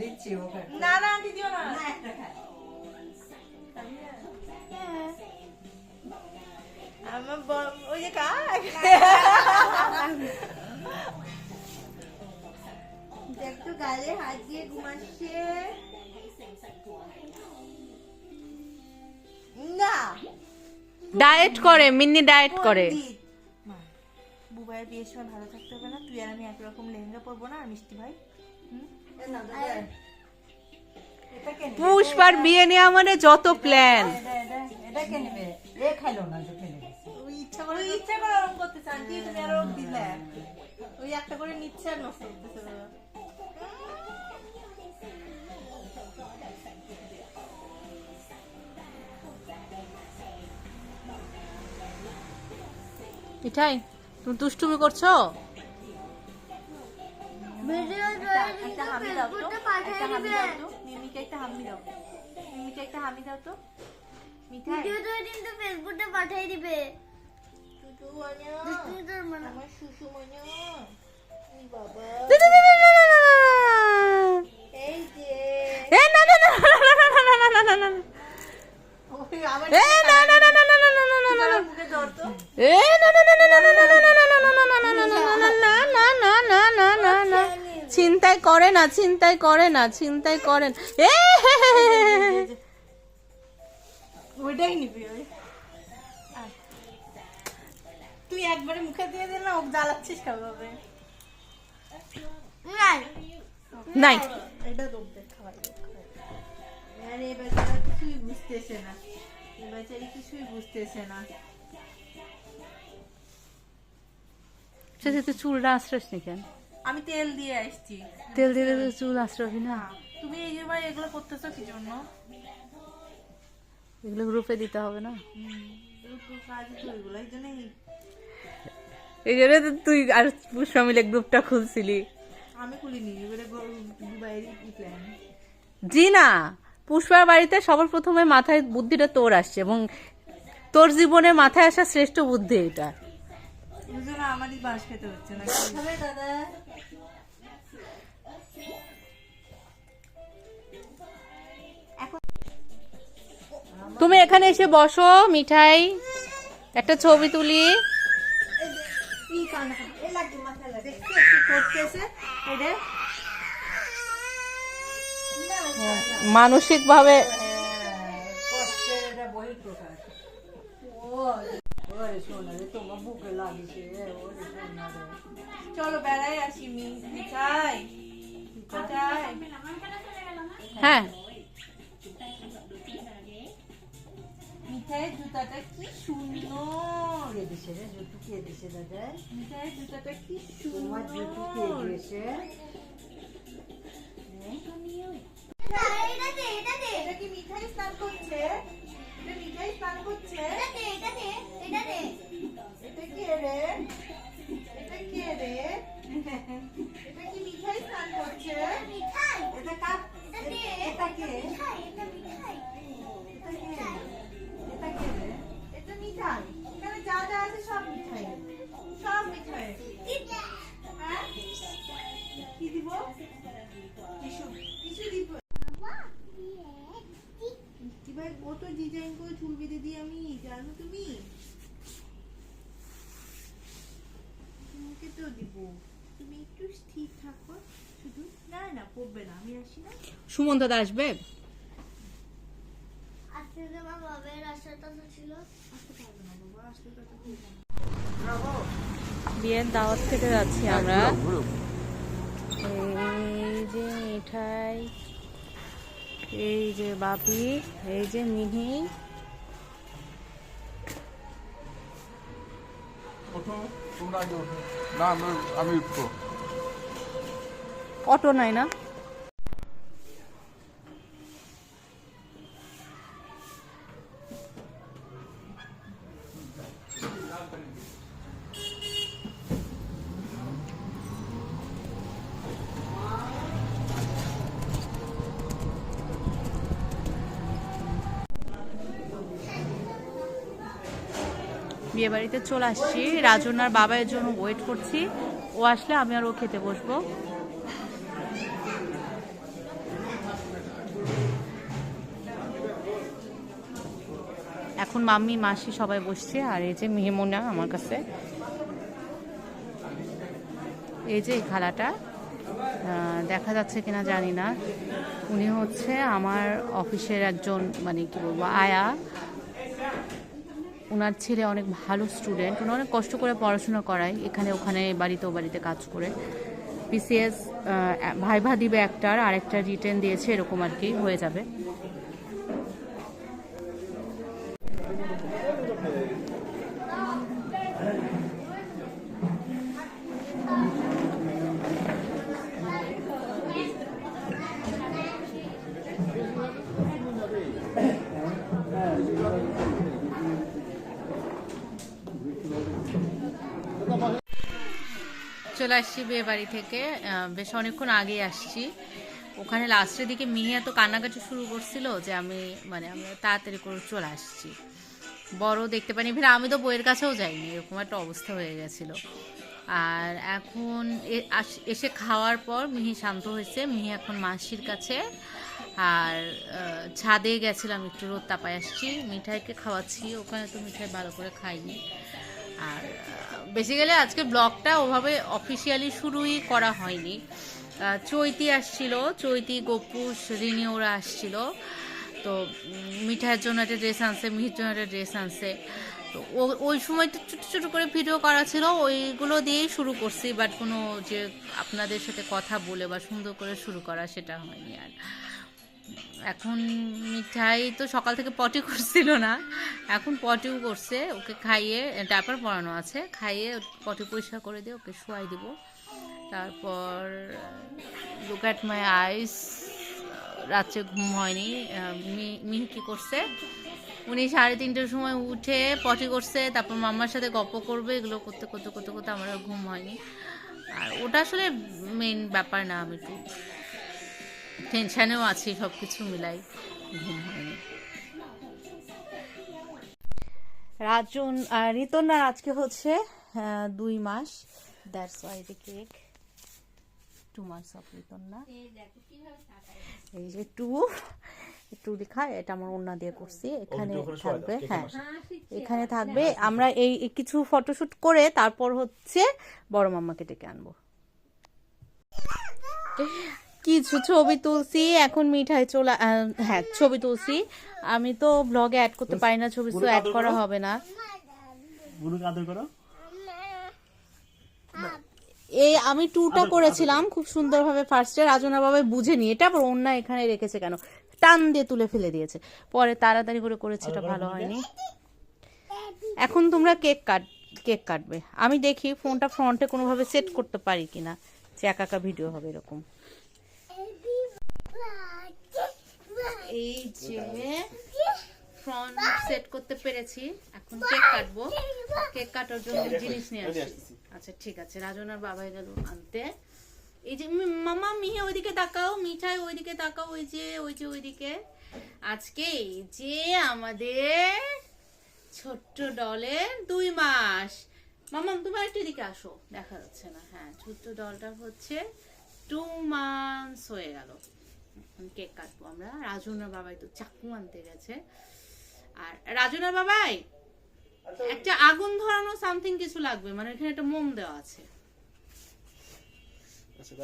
দিচ্ছি ওকে। না না আন্টি দিও না। না একটা হ্যাঁ। আমার ওই যে কাক? একটু গালে হাত দিয়ে ঘুমাচ্ছে। না। ডায়েট করে মিন্নি ডায়েট করে। বুবাইয়ের বিয়ের সময় ভালো থাকতে হবে না। তুই আর আমি একরকম লেহেঙ্গা পরবো না আর মিষ্টি ভাই? পুষ্পার বিয়ে নেওয়া মানে যত প্ল্যান এটা এটা এটা কে একটা হামি দাও তো মিমিকে একটা হামি দাও মিমিকে একটা হামি দাও তো মিঠাই কিন্তু ফেসবুকে পাঠিয়ে দিবে মনে মানে আমার শুশু মনে ওই বাবা এই যে এ না না না না না না না না না না না চিন্তায় করে না চিন্তাই করে না চিন্তায় করেন তুই একবারে মুখে দিয়ে দিল না। ওক জ্বালাচ্ছিস বুঝতেছে না। তো চুলটা আশ্রয় নাকি আমি তেল দিয়ে আসছি। তেল দিলে তো চুল আশ্রবি না। তুমি এই যে ভাই এগুলো করতেছো কি জন্য? এগুলো গ্রুপে দিতে হবে না? এই জন্য তো তুই আর পুষ্পা মিলে গ্রুপটা খুলছিলি। আমি খুলিনি এবারে প্ল্যান জি না পুষ্পার বাড়িতে সবার প্রথমে মাথায় বুদ্ধিটা তোর আসছে এবং তোর জীবনে মাথায় আসা শ্রেষ্ঠ বুদ্ধি এটা। আমারই বাস খেতে হচ্ছে না দাদা। তুমি এখানে এসে বসো মিঠাই। একটা ছবি তুলি। মানসিক ভাবে হ্যাঁ। মিঠাইয়ের জুতাটা কি সুন্দর। এদেশে রে? জুতো জুতুকে এদেশে দাদা? মিঠাইয়ের জুতাটা কি সুন্দর। তোমার জুতুকে এদেশে মিঠাই স্নান করছে? এটা মিঠাই স্নান করছে? এটা দে এটা দে। এটা কি রে? কত ডিজাইন করে চুল বেঁধে দিই আমি জানো তুমি? তোমাকে তো দিব। তুমি একটু স্থির থাকো শুধু না না পড়বে না আমি আসি না। সুমন্ত দা আসবে? আজকে যে আমার বাবার আসাটা ছিল। আসতে পারবে না বাবা আসতে বিয়ের দাওয়াত খেতে যাচ্ছি আমরা। এই যে মিঠাই। এই যে বাপি এই যে মিহি। অটো নাই না? বিয়ে বাড়িতে চলে আসছি। রাজনার বাবার জন্য ওয়েট করছি। ও আসলে আমি আর ও খেতে বসবো। এখন মাম্মি, মাসি সবাই বসছে, আর এই যে মেহমুনা আমার কাছে। এই যে খালাটা দেখা যাচ্ছে কিনা জানি না। উনি হচ্ছে আমার অফিসের একজন মানে কি বলব, আয়া। ওনার ছেলে অনেক ভালো স্টুডেন্ট ওনার অনেক কষ্ট করে পড়াশোনা করায়, এখানে ওখানে বাড়িতে ও বাড়িতে কাজ করে। পিসিএস ভাইভা দিবে একটার আর একটা রিটেন দিয়েছে, এরকম আর কি, হয়ে যাবে। চলে আসছি বিয়ে বাড়ি থেকে বেশ অনেকক্ষণ আগে আসছি। ওখানে লাস্টের দিকে মিহি এত কান্নাকাটি শুরু করছিল যে আমি মানে আমি তাড়াতাড়ি করে চলে আসছি। বড় দেখতে পাইনি ফিরে আমি তো বইয়ের কাছেও যাইনি, এরকম একটা অবস্থা হয়ে গেছিল। আর এখন এসে খাওয়ার পর মিহি শান্ত হয়েছে, মিহি এখন মাসির কাছে। আর ছাদে গেছিলাম, একটু রোদ তাপায় আসছি, মিঠাইকে খাওয়াচ্ছি, ওখানে তো মিঠাই ভালো করে খাইনি। আর বেসিক্যালি আজকে ব্লগটা ওভাবে অফিসিয়ালি শুরুই করা হয়নি। চৈতি আসছিল, চৈতি, গোপুস, রিনি ওরা আসছিল। তো মিঠাইয়ের জন্য একটা ড্রেস আনছে, মিহির জন্য একটা ড্রেস আনছে। তো ওই সময়টা ছোটো ছোটো করে ভিডিও করা ছিল, ওইগুলো দিয়েই শুরু করছি বাট কোনো যে আপনাদের সাথে কথা বলে বা সুন্দর করে শুরু করা সেটা হয়নি আর। এখন মিঠাই তো সকাল থেকে পটি করছিল না। এখন পটিও করছে, ওকে খাইয়ে, ডাপার পরানো আছে, খাইয়ে পটি পরিষ্কার করে দিয়ে ওকে শোয়াই দিব। তারপর লুক অ্যাট মাই আইস রাত্রে ঘুম হয়নি মিহি কি করছে? উনি সাড়ে তিনটের সময় উঠে পটি করছে, তারপর মাম্মার সাথে গল্প করবে, এগুলো করতে করতে করতে করতে আমার ঘুম হয়নি। আর ওটা আসলে মেন ব্যাপার না, আমি একটু টেনশানেও আছি সব কিছু মিলাই। ঘুম হয়নি। রাজন আর রিতনার আজকে হচ্ছে দুই মাস। That's why the cake two months of Ritanna এই যে টু টু লেখা এটা আমার ওন্না দিয়ে করছি। এখানে থাকবে হ্যাঁ। এখানে থাকবে আমরা এই এই কিছু ফটোশুট করে তারপর হচ্ছে বড় মাম্মাকে ডেকে আনব। কিছু ছবি তুলছি এখন মিঠাই চলে হ্যাঁ ছবি তুলছি। আমি তো ব্লগে অ্যাড করতে পারি না ছবি তো অ্যাড করা হবে না। গুরুকে আদর করো? এই আমি টুটা করেছিলাম খুব সুন্দরভাবে ফার্স্টে রাজনা বাবা বুঝেনি এটা আবার অন্য এখানে রেখেছে কেন? টান দিয়ে তুলে ফেলে দিয়েছে। পরে তাড়াতাড়ি করে করেছে এটা ভালো হয়নি। এখন তোমরা কেক কাট কেক কাটবে। আমি দেখি ফোনটা ফ্রন্টে কোনোভাবে সেট করতে পারি কিনা যে একা একা ভিডিও হবে এরকম। এই যে ফ্রন্ট সেট করতে পেরেছি। এখন কেক কাটবো। কেক কাটার জন্য জিনিস নিয়ে আসছি। আচ্ছা ঠিক আছে। রাজনার বাবাই গেল আনতে। এই যে মামা মিহি ওইদিকে তাকাও। মিঠাই ওইদিকে তাকাও। ওই যে ওই যে ওইদিকে। আজকে এই যে আমাদের ছোট্ট ডলের দুই মাস। মামা তোমার একটু এদিকে আসো। দেখা যাচ্ছে না। হ্যাঁ ছোট্ট ডলটা হচ্ছে টু মান্থস হয়ে গেল। কেক কাটবো আমরা। রাজনার বাবাই তো চাকু আনতে গেছে। আর রাজনার বাবাই একটা আগুন ধরানো সামথিং কিছু লাগবে মানে এখানে একটা মোম দেওয়া আছে। আচ্ছা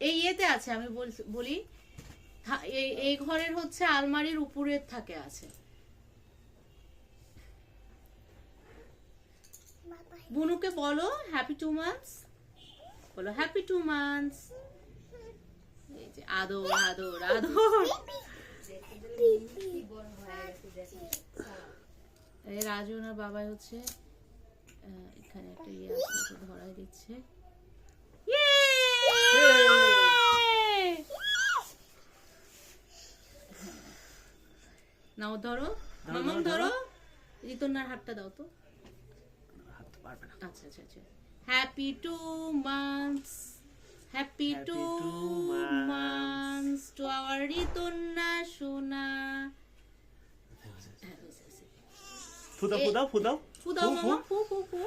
এই ইয়েতে আছে আমি বল- বলি এই এই ঘরের হচ্ছে আলমারির উপরের থাকে আছে। বুনুকে বলো হ্যাপি টু মান্থস বলো হ্যাপি টু মান্থস এই যে আদর আদর আদর। এই রাজু ওনার বাবাই হচ্ছে এখানে একটা ইয়ে আছে ধরাই দিচ্ছে! নাও ধরো। মামাম ধরো রিতনার হাতটা দাও তো। আচ্ছা আচ্ছা আচ্ছা। Happy two months happy two months to our Ritanna সোনা ফুদাও ফুদাও ফুদাও। ফুদাও মামা ফু। ফু ফু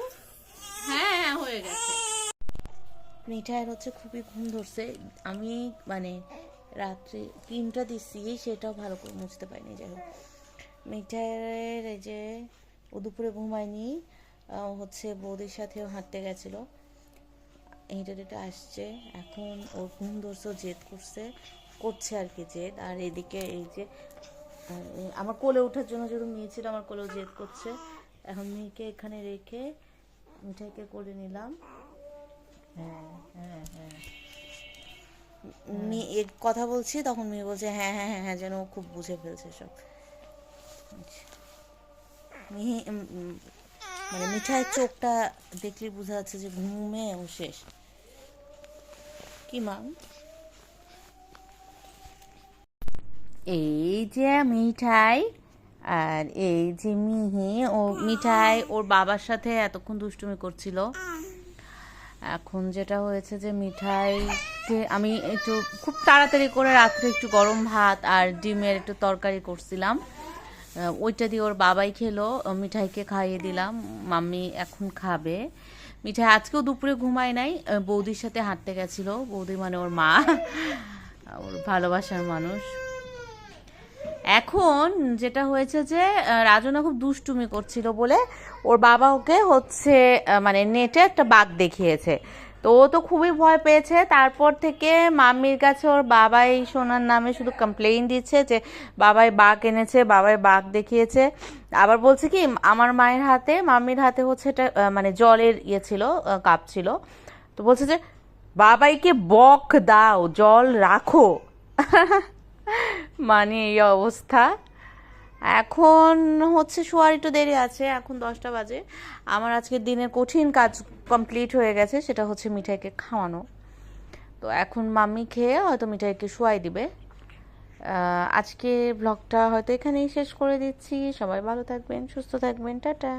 হ্যাঁ হ্যাঁ হয়ে গেছে। মিঠাইয়ের হচ্ছে খুবই ঘুম ধরছে। আমি মানে রাত্রে ক্রিমটা দিচ্ছি সেটাও ভালো করে মুছতে পারিনি যাই হোক। মিঠাইয়ের এই যে ও দুপুরে ঘুমায়নি হচ্ছে বৌদির সাথেও হাঁটতে গেছিল। এইটা এটা আসছে এখন ওর ঘুম ধরছে জেদ করছে করছে আর কি জেদ। আর এদিকে এই যে আমার কোলে ওঠার জন্য যেহেতু মেয়ে ছিল আমার কোলেও জেদ করছে। এখন মেয়েকে এখানে রেখে মিঠাইকে কোলে নিলাম। হ্যাঁ হ্যাঁ হ্যাঁ। মেয়ে এ- কথা বলছি তখন মেয়ে বলছে হ্যাঁ হ্যাঁ হ্যাঁ হ্যাঁ যেন ও খুব বুঝে ফেলছে সব। মেয়ে উম, উম, মানে মিঠাইয়ের চোখটা দেখলে বোঝা যাচ্ছে যে ঘুমে ও শেষ। কি মা? এই যে মিঠাই আর এই যে মিহি, ও মিঠাই ওর বাবার সাথে এতক্ষণ দুষ্টুমি করছিল। এখন যেটা হয়েছে যে মিঠাইকে আমি একটু খুব তাড়াতাড়ি করে রাত্রে একটু গরম ভাত আর ডিমের একটু তরকারি করছিলাম। ওইটা দিয়ে ওর বাবাই খেলো মিঠাইকে খাইয়ে দিলাম, মাম্মি এখন খাবে। মিঠাই আজকেও দুপুরে ঘুমায় নাই বৌদির সাথে হাঁটতে গেছিল, বৌদি মানে ওর মা ওর ভালোবাসার মানুষ। এখন যেটা হয়েছে যে রাজনা খুব দুষ্টুমি করছিল বলে ওর বাবা ওকে হচ্ছে মানে নেটে একটা বাঘ দেখিয়েছে। তো ও তো খুবই ভয় পেয়েছে। তারপর থেকে মাম্মির কাছে ওর বাবাই সোনার নামে শুধু কমপ্লেইন দিচ্ছে যে, বাবাই বাঘ এনেছে, বাবাই বাঘ দেখিয়েছে। আবার বলছে কি, আমার মায়ের হাতে, মাম্মির হাতে হচ্ছে এটা মানে জলের ইয়ে ছিল কাপ ছিল। তো বলছে যে, বাবাইকে বক দাও, জল রাখো। মানে এই অবস্থা। এখন হচ্ছে শোয়ার একটু দেরি আছে, এখন দশটা বাজে। আমার আজকের দিনের কঠিন কাজ কমপ্লিট হয়ে গেছে, সেটা হচ্ছে মিঠাইকে খাওয়ানো। তো এখন মাম্মি খেয়ে হয়তো মিঠাইকে শোয়াই দিবে। আজকে ব্লগটা হয়তো এখানেই শেষ করে দিচ্ছি। সবাই ভালো থাকবেন, সুস্থ থাকবেন, টাটা।